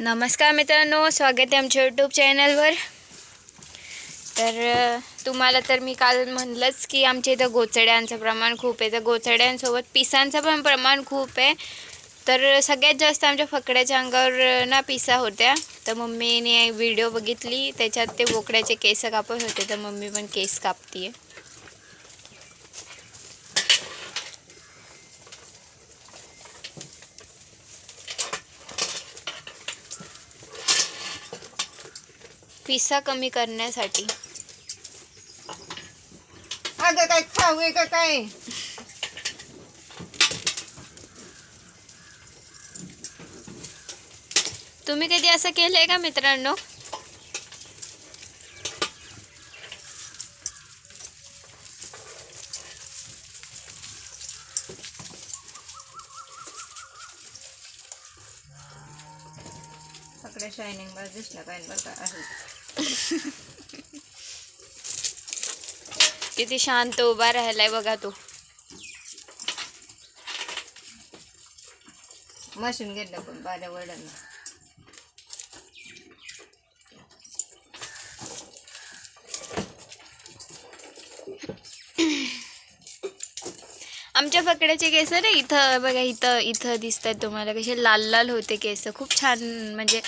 नमस्कार मित्रांनो स्वागत आहे आमच्या यूट्यूब चॅनलवर तर तुम्हाला तर मी काल म्हणलंच की आमच्या इथं गोचड्यांचं प्रमाण खूप आहे. तर गोचड्यांसोबत पिसांचं पण प्रमाण खूप आहे. तर सगळ्यात जास्त आमच्या फकड्याच्या अंगावर ना पिसा होत्या. तर मम्मीने व्हिडिओ बघितली. त्याच्यात ते बोकड्याचे केस कापत होते. तर मम्मी पण केस कापते आहे पिसा कमी करण्यासाठी. अगं काय खाऊ आहे का काय? तुम्ही कधी असं केलंय का मित्रांनो? सगळ्या शायनिंग बाज दिसल्या पाहिजे बरं का. असं किती शांत उभा राहिलाय बघा तो. मशीन घेतलं पण बाऱ्या वडिलांना आमच्या फकड्याचे केस ना इथं बघा इथं इथं दिसतात तुम्हाला. कसे लाल लाल होते केस. खूप छान म्हणजे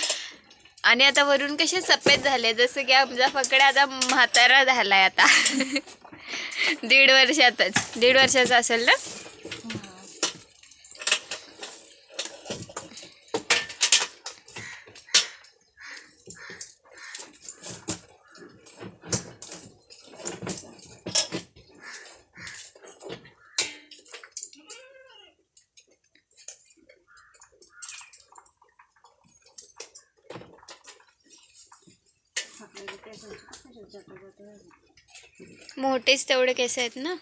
आणि आता वरून कसे सफेद झाले जसं की आमचा फकडा आता म्हातारा झालाय आता. दीड वर्षातच दीड वर्षाचा असेल ना? मोठेच तेवढे केस आहेत ना?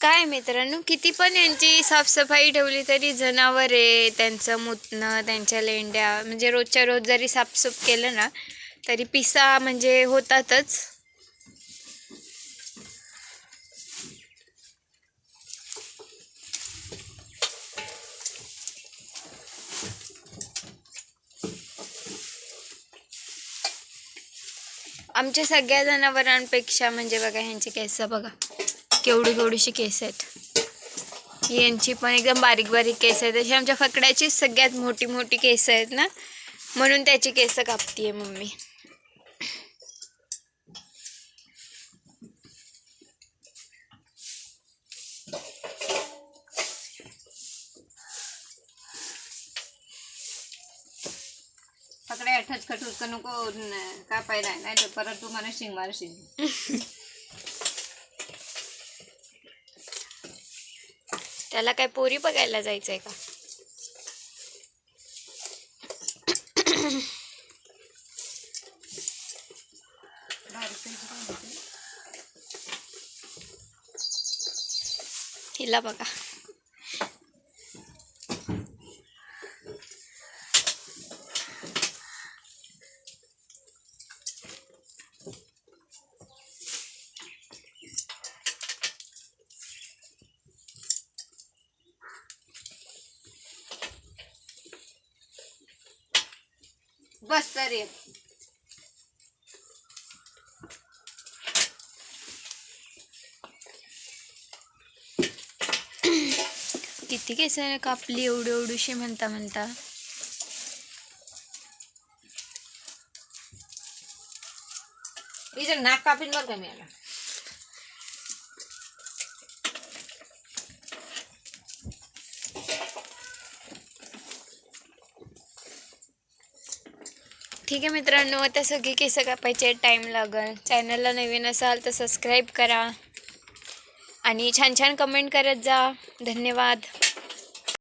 काय मित्रांनो किती पण यांची साफसफाई ठेवली तरी जनावर आहे त्यांचं मुतणं त्यांच्या लेंड्या म्हणजे रोजच्या रोज जरी साफसूफ केलं ना तरी पिसा म्हणजे होतातच. आमच्या सगळ्या जनावरांपेक्षा म्हणजे बघा ह्यांची केस बघा. केवढी केवढीशी केस आहेत. यांची पण एकदम बारीक बारीक केस आहेत. तशी आमच्या फकड्याची सगळ्यात मोठी मोठी केस आहेत ना? म्हणून त्याची केस कापतीये मम्मी. सगळ्या ठच खटूस का नको कापायला नाही तर परत तुम्हाला शिंग मारशील. त्याला काय पोरी बघायला जायचंय का? हिला बघा. बस तर किती केस कापली एवढी एवढीशी म्हणता म्हणता? इथं नाक कापीन बरं का मी आता? ठीक आहे मित्रांनो आता सगळी केसं कापायचे टाईम लागल. चॅनलला नवीन असाल तर सबस्क्राईब करा. आणि छान छान कमेंट करत जा. धन्यवाद.